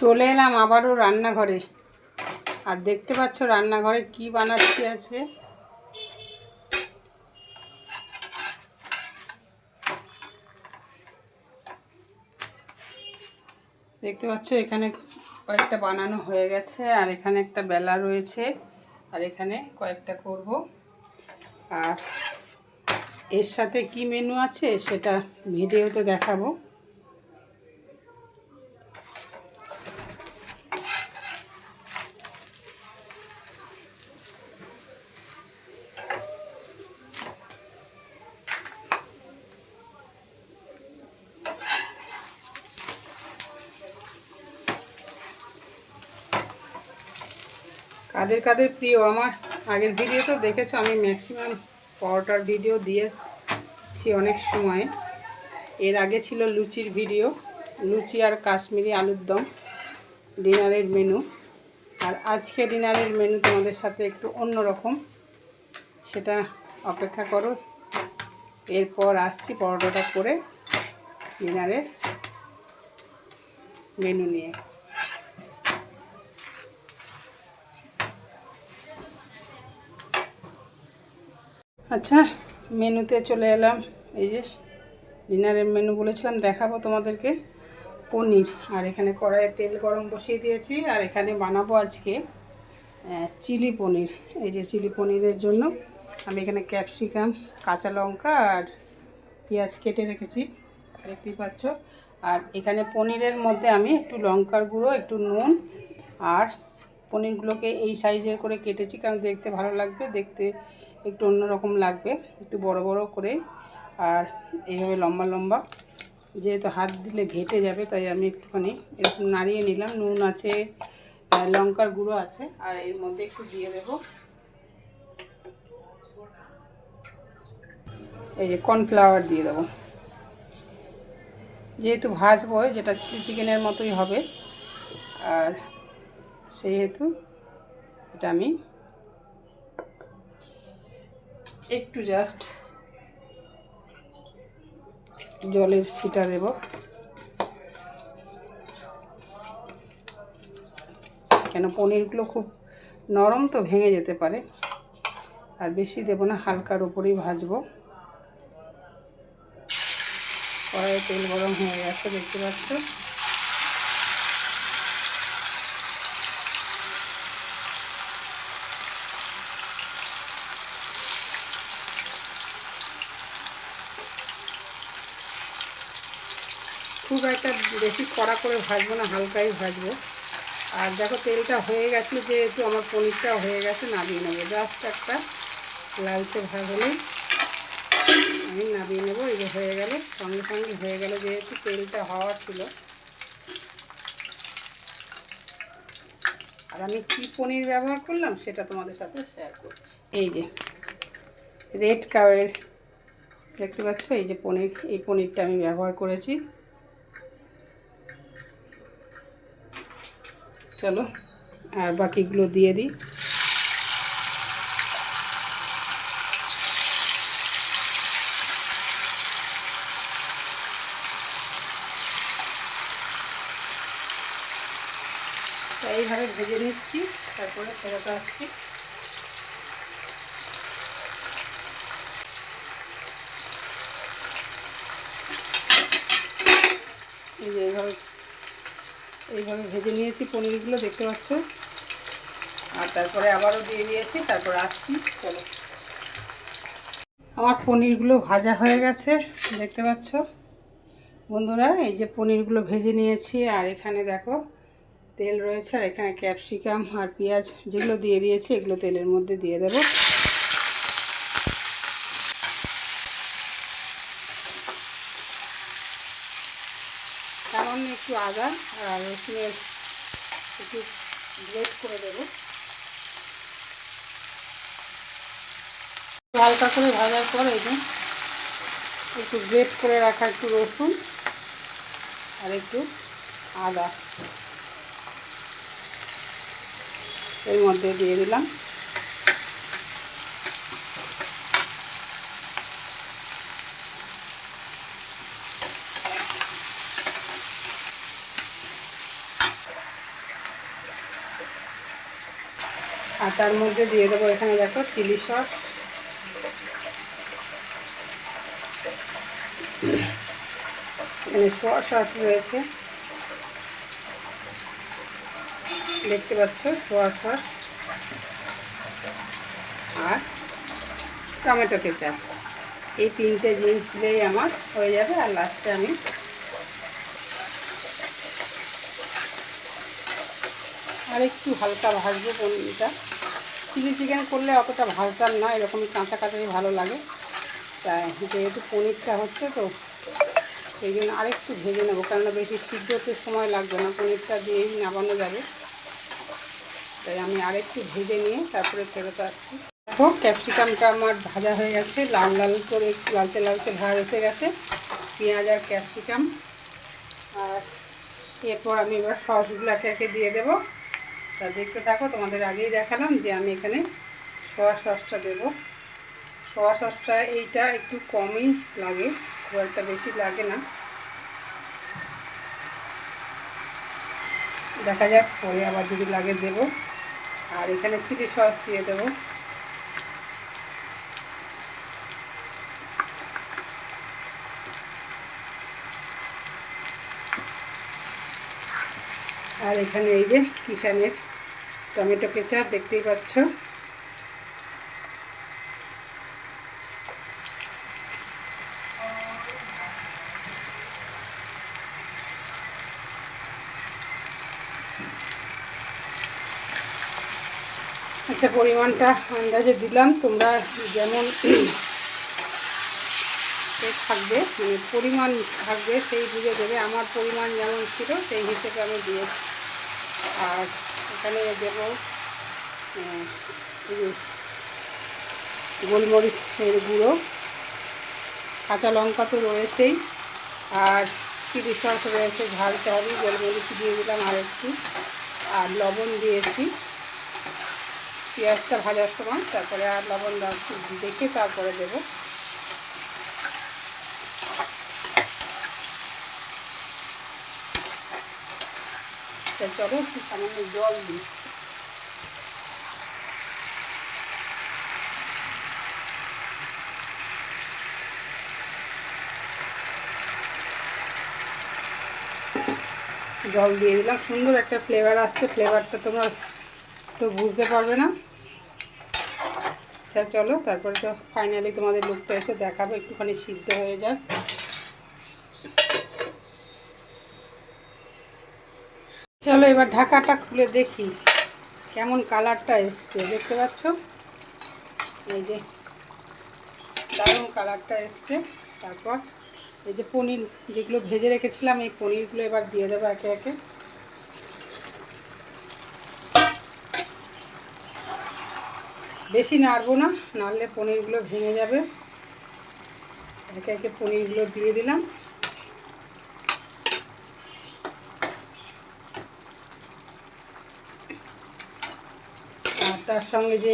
চলে এলাম আবারও রান্নাঘরে। আর দেখতে পাচ্ছ রান্নাঘরে কি বানাচ্ছি আছে? দেখতে পাচ্ছ এখানে কয়েকটা বানানো হয়ে গেছে, আর এখানে একটা বেলা রয়েছে, আর এখানে কয়েকটা করব। আর এর সাথে কি মেনু আছে সেটা ভিডিওতে দেখাবো। কাদের কাদের প্রিয়? আমার আগের ভিডিও তো দেখেছ, আমি ম্যাক্সিমাম পরোটার ভিডিও দিয়েছি অনেক সময়। এর আগে ছিল লুচির ভিডিও লুচি আর কাশ্মীরি আলুর দম, ডিনারের মেনু আর আজকে ডিনারের মেনু তোমাদের সাথে একটু অন্য রকম সেটা অপেক্ষা করো। এরপর আসছি পরোটাটা করে ডিনারের মেনু নিয়ে। আচ্ছা মেনুতে চলে এলাম। এই যে ডিনারের মেনু বলেছিলাম, দেখাবো তোমাদেরকে। পনির, আর এখানে কড়াইয়ে তেল গরম বসিয়ে দিয়েছি, আর এখানে বানাবো আজকে চিলি পনির। এই যে চিলি পনিরের জন্য আমি এখানে ক্যাপসিকাম, কাঁচা লঙ্কা আর পেঁয়াজ কেটে রেখেছি, দেখতেই পাচ্ছ। আর এখানে পনিরের মধ্যে আমি একটু লঙ্কার গুঁড়ো, একটু নুন, আর পনিরগুলোকে এই সাইজের করে কেটেছি, কারণ দেখতে ভালো লাগবে, দেখতে একটু অন্যরকম লাগবে, একটু বড় বড় করে। আর এইভাবে লম্বা লম্বা। যেহেতু হাত দিলে ঘেটে যাবে, তাই আমি একটুখানি এরকম নাড়িয়ে নিলাম। নুন আছে লঙ্কার গুঁড়ো আছে, আর এর মধ্যে একটু দিয়ে দেব। এই যে কর্নফ্লাওয়ার দিয়ে দেবো। যেহেতু ভাজবো, যেটা চিলি চিকেনের মতোই হবে। আর সেহেতু এটা আমি একটু জাস্ট জলের ছিটা দেব। কেন পনিরগুলো খুব নরম তো ভেঙে যেতে পারে। আর বেশি দেব না, হালকার উপরেই ভাজবো। কড়াইয়ে তেল গরম হয়ে গেছে, দেখতে পাচ্ছ খুব একটা বেশি কড়া করে ভাজবো না, হালকাই ভাজবো। আর দেখো তেলটা হয়ে গেছে, যেহেতু আমার পনিরটাও হয়ে গেছে, নামিয়ে নেব। জাস্ট একটা লালচে ভাজলেই আমি নামিয়ে নেব, এই হয়ে গেল, সঙ্গে সঙ্গে হয়ে গেল, যেহেতু তেলটা হওয়ার ছিল। আর আমি কী পনির ব্যবহার করলাম, সেটা তোমাদের সাথে শেয়ার করছি। এই যে রেড কাওয়ের দেখতে পাচ্ছ? এই যে পনির, এই পনিরটা আমি ব্যবহার করেছি। চলো আর বাকিগুলো দিয়ে দিই। এইভাবে ভেজে নিচ্ছি তারপরে ফেরত আসছি এই যে এইভাবে এইভাবে ভেজে নিয়েছি পনিরগুলো, দেখতে পাচ্ছ? আর তারপরে আবারও দিয়ে দিয়েছি, তারপর আসছি, চলো। আমার পনিরগুলো ভাজা হয়ে গেছে, দেখতে পাচ্ছ? বন্ধুরা, এই যে পনিরগুলো ভেজে নিয়েছি, আর এখানে দেখো, তেল রয়েছে, আর এখানে ক্যাপসিকাম আর পেঁয়াজ যেগুলো দিয়ে দিয়েছি, এগুলো তেলের মধ্যে দিয়ে দেব। সামান্য একটু আদা আর রসুনের একটু গ্রেট করে দেব। হালকা করে ভাজার পর এই যে একটু গ্রেট করে রাখা একটু রসুন আর একটু আদা। এর মধ্যে দিয়ে দিলাম। তার মধ্যে দিয়ে দেবো এখানে দেখো চিলি সস। এখানে সোয়া সস রয়েছে। দেখতে পাচ্ছ সোয়া সস। আর টমেটো কেচাপ এই তিনটে জিনিস দিলেই আমার হয়ে যাবে, আর লাস্টে আমি আর একটু হালকা ভাজবো পনিরটা। চিলি চিকেন করলে অতটা ভাজতাম না, এরকমই কাঁচা কাঁচাই ভালো লাগে। তাই যেহেতু পনিরটা হচ্ছে তো, সেই জন্য আরেকটু ভেজে নেব, কেননা বেশি সিদ্ধ হতে সময় লাগবে না, পনিরটা দিয়েই নামানো যাবে। তাই আমি আরেকটু ভেজে নিয়ে তারপরে ফেরত আসছি। দেখো, ক্যাপসিকামটা আমার ভাজা হয়ে গেছে, লাল লাল করে একটু লালচে লালচে ভাজা এসে গেছে, পেঁয়াজ আর ক্যাপসিকাম। আর এরপর আমি এবার সসগুলো একে একে দিয়ে দেবো। তা দেখতে থাকো, তোমাদের আগেই দেখালাম যে আমি এখানে সোয়া সসটা দেবো। সোয়া সসটা এইটা একটু কমই লাগে, খুব একটা বেশি লাগে না। দেখা যাক, পরে আবার যদি লাগে দেবো। আর এখানে চিলি সস দিয়ে দেবো। আর এখানে এই যে কিষানের টমেটো কেচাপ, দেখতেই পাচ্ছ। আচ্ছা পরিমাণটা আন্দাজে দিলাম, তোমরা যেমন থাকবে মানে পরিমাণ থাকবে, সেই বুঝে দেবে। আমার পরিমাণ যেমন ছিল, সেই হিসেবে আমি দিয়েছি। আর এখানে দেব গোলমরিচের গুঁড়ো, কাঁচা লঙ্কা তো রয়েছেই, আর চিলি সস রয়েছে ঝাল হবে গোলমরিচ দিয়ে দিলাম আর একটু আর লবণ দিয়েছি। পেঁয়াজটা ভাজার সময়, তারপরে আর লবণ দেখে তারপরে দেবো। চলো সামান্য জল দিই জল দিয়ে দিলাম সুন্দর একটা ফ্লেভার আসছে ফ্লেভারটা তোমরা তো বুঝতে পারবে না। আচ্ছা চলো, তারপরে তো ফাইনালি তোমাদের লুকটা এসে দেখাবো, একটুখানি সিদ্ধ হয়ে যাক। চলো এবার ঢাকাটা খুলে দেখি কেমন কালারটা এসছে, দেখতে পাচ্ছ? এই যে দারুণ কালারটা এসছে। তারপর এই যে পনির, যেগুলো ভেজে রেখেছিলাম, এই পনিরগুলো এবার দিয়ে দেবো একে একে। বেশি নাড়বো না, নাড়লে পনিরগুলো ভেঙে যাবে। একে একে পনিরগুলো দিয়ে দিলাম। আর তার সঙ্গে যে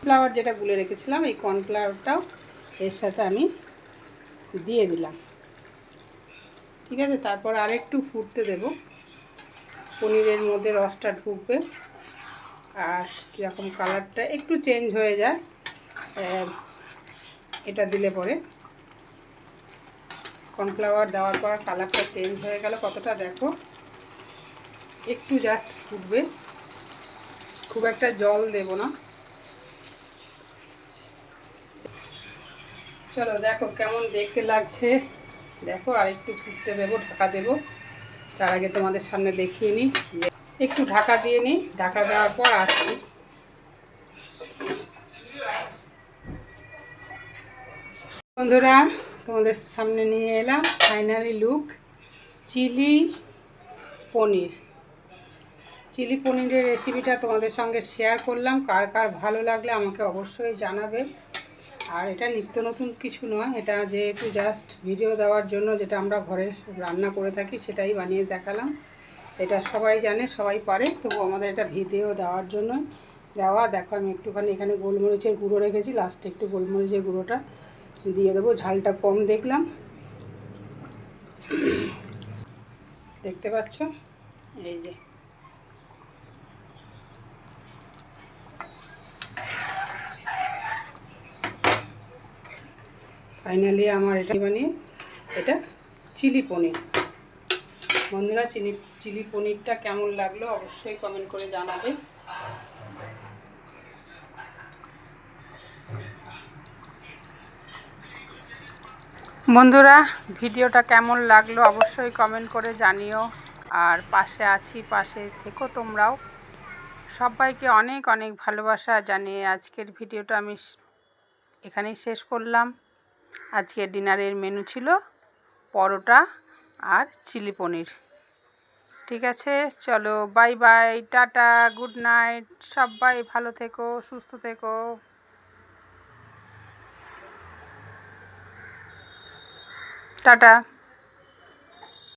ফ্লাওয়ার যেটা গুলে রেখেছিলাম, এই কর্নফ্লাওয়ারটাও এর সাথে আমি দিয়ে দিলাম। ঠিক আছে? তারপর আরেকটু ফুটতে দেব। পনিরের মধ্যে রসটা ঢুকবে। আর কীরকম কালারটা একটু চেঞ্জ হয়ে যায় এটা দিলে পরে। কর্নফ্লাওয়ার দেওয়ার পর কালারটা চেঞ্জ হয়ে গেল কতটা দেখো? একটু জাস্ট ফুটবে। খুব একটা জল দেব না। চলো দেখো কেমন দেখতে লাগছে। দেখো আর একটু ফুটতে দেবো, ঢাকা দেবো। তার আগে তোমাদের সামনে দেখিয়ে নিই। একটু ঢাকা দিয়ে নিই, ঢাকা দেওয়ার পর আসছি। বন্ধুরা, তোমাদের সামনে নিয়ে এলাম। Finally look chilli paneer. Chilli পনিরের রেসিপিটা তোমাদের সঙ্গে শেয়ার করলাম। কার কার ভালো লাগলে আমাকে অবশ্যই জানাবে। আর এটা নিত্য নতুন কিছু নয়, এটা যেহেতু জাস্ট ভিডিও দেওয়ার জন্য যেটা আমরা ঘরে রান্না করে থাকি, সেটাই বানিয়ে দেখালাম। এটা সবাই জানে, সবাই পারে তবু আমাদের এটা ভিডিও দেওয়ার জন্য। দেওয়া, দেখো, আমি একটুখানি এখানে গোলমরিচের গুঁড়ো রেখেছি লাস্টে একটু গোলমরিচের গুঁড়োটা দিয়ে দেবো, ঝালটা কম দেখলাম। দেখতে পাচ্ছ? এই যে। ফাইনালি আমার এটা বানিয়ে? এটা চিলি পনির। বন্ধুরা, চিলি চিলি পনিরটা কেমন লাগল অবশ্যই কমেন্ট করে জানাবে। বন্ধুরা, ভিডিওটা কেমন লাগল অবশ্যই কমেন্ট করে জানিও। আর পাশে আছি, পাশে থেকো তোমরাও। সবাইকে অনেক অনেক ভালোবাসা। জানিয়ে আজকের ভিডিওটা আমি এখানেই শেষ করলাম। আজকে ডিনারের মেনু ছিল পরোটা আর চিলি পনির। ঠিক আছে, চলো bye bye tata good night সবাই ভালো থেকো, সুস্থ থেকো। টাটা।